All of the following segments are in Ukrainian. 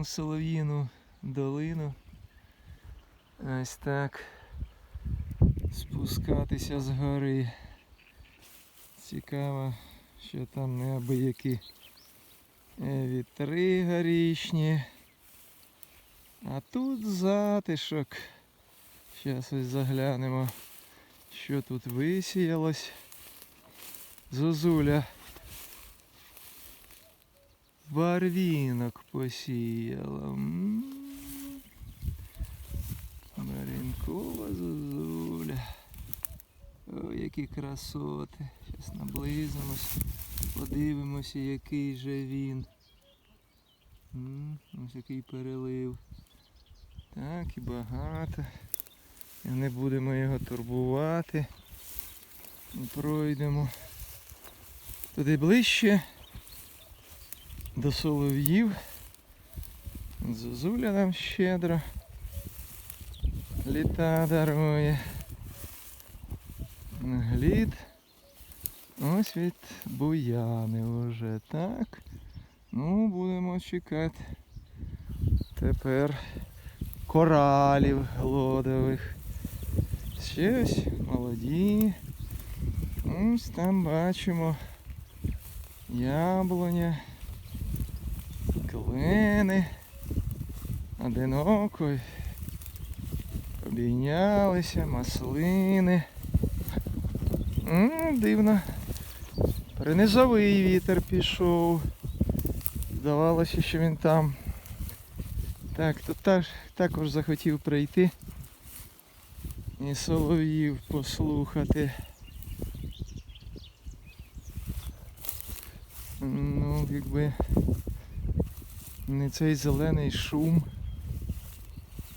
у Солов'їну долину. Ось так. Спускатися з гори. Цікаво, що там неабиякі е, вітри горішні. А тут затишок. Зараз ось заглянемо, що тут висіялось. Зозуля барвінок посіяла. М. Барвінкова зозуля. Ой, які красоти. Зараз наблизимось, подивимося, який же він. М, Ось який перелив. Так і багато. Не будемо його турбувати. Пройдемо туди ближче до солов'їв. Зозуля нам щедро літа дарує. Глід. Ось від буяни вже так. Ну, будемо чекати. Тепер коралів глодових. Ще ось молоді. Ось там бачимо яблуня, клени, одиноко обійнялися, маслини. М, дивно. Принизовий вітер пішов. Здавалося, що він там. Так, тут так, також захотів прийти і солов'їв послухати. Ну, якби не цей зелений шум.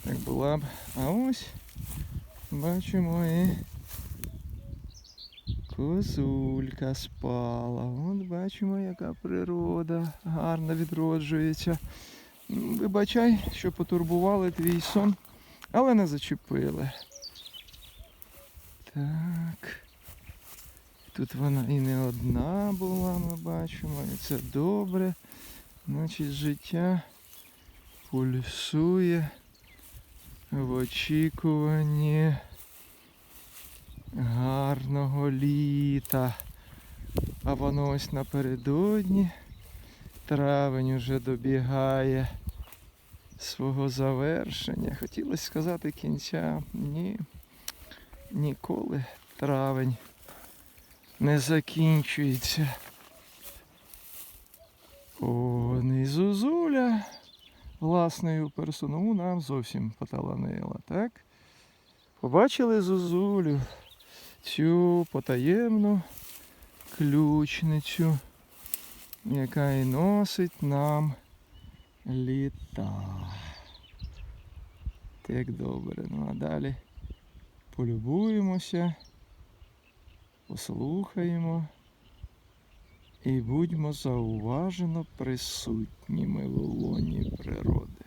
Так була б. А ось бачимо і козулька спала. От бачимо, яка природа гарно відроджується. Вибачай, що потурбували твій сон, але не зачепили. Так. Тут вона і не одна була, ми бачимо, і це добре. Значить, життя пульсує в очікуванні гарного літа. А воно ось напередодні. Травень уже добігає свого завершення. Хотілося сказати кінця. Ні. Ніколи травень не закінчується. Зозуля власною персоною нам зовсім поталанила, так? Побачили Зозулю, цю потаємну ключницю, яка і носить нам літа. Так добре. Ну а далі полюбуємося послухаємо і будьмо зауважено присутніми в лоні природи.